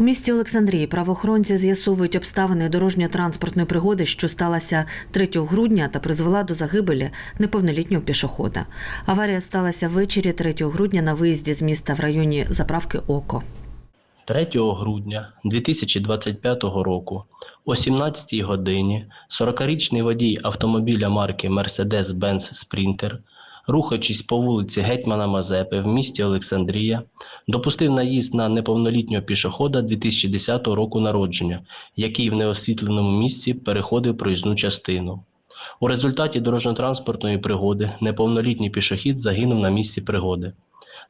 У місті Олександрії правоохоронці з'ясовують обставини дорожньо-транспортної пригоди, що сталася 3 грудня та призвела до загибелі неповнолітнього пішохода. Аварія сталася ввечері 3 грудня на виїзді з міста в районі заправки Око. 3 грудня 2025 року о 17 годині 40-річний водій автомобіля марки Mercedes-Benz Sprinter, рухаючись по вулиці Гетьмана Мазепи в місті Олександрія, допустив наїзд на неповнолітнього пішохода 2010 року народження, який в неосвітленому місці переходив проїзну частину. У результаті дорожньо-транспортної пригоди неповнолітній пішохід загинув на місці пригоди.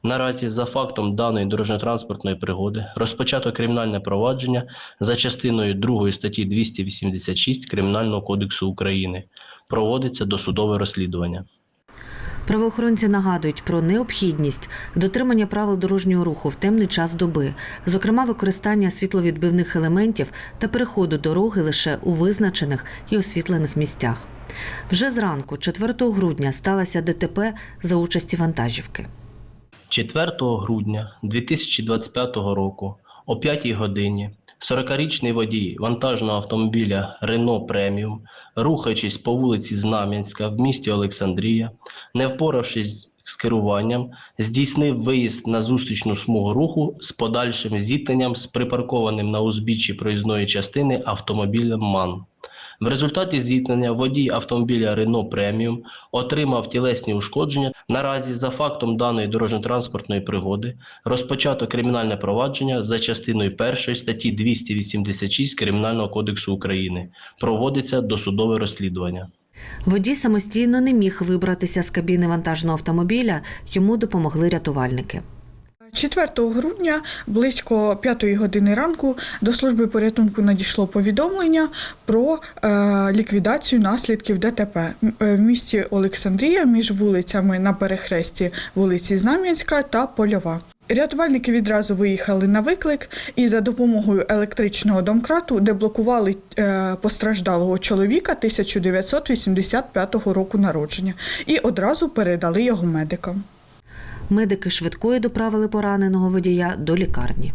Наразі за фактом даної дорожньо-транспортної пригоди розпочато кримінальне провадження за частиною 2 статті 286 Кримінального кодексу України. Проводиться досудове розслідування. Правоохоронці нагадують про необхідність дотримання правил дорожнього руху в темний час доби, зокрема використання світловідбивних елементів та переходу дороги лише у визначених і освітлених місцях. Вже зранку, 4 грудня, сталося ДТП за участі вантажівки. 4 грудня 2025 року о 5 годині 40-річний водій вантажного автомобіля Renault Premium, рухаючись по вулиці Знам'янська в місті Олександрія, не впоравшись з керуванням, здійснив виїзд на зустрічну смугу руху з подальшим зіткненням з припаркованим на узбіччі проїзної частини автомобілем МАН. В результаті зіткнення водій автомобіля Renault Premium отримав тілесні ушкодження. Наразі за фактом даної дорожньо-транспортної пригоди розпочато кримінальне провадження за частиною 1 статті 286 Кримінального кодексу України. Проводиться досудове розслідування. Водій самостійно не міг вибратися з кабіни вантажного автомобіля, йому допомогли рятувальники. 4 грудня близько 5 години ранку до служби порятунку надійшло повідомлення про е, ліквідацію наслідків ДТП е, в місті Олександрія між вулицями на перехресті вулиці Знам'янська та Польова. Рятувальники відразу виїхали на виклик і за допомогою електричного домкрату деблокували е, постраждалого чоловіка 1985 року народження і одразу передали його медикам. Медики швидкої доправили пораненого водія до лікарні.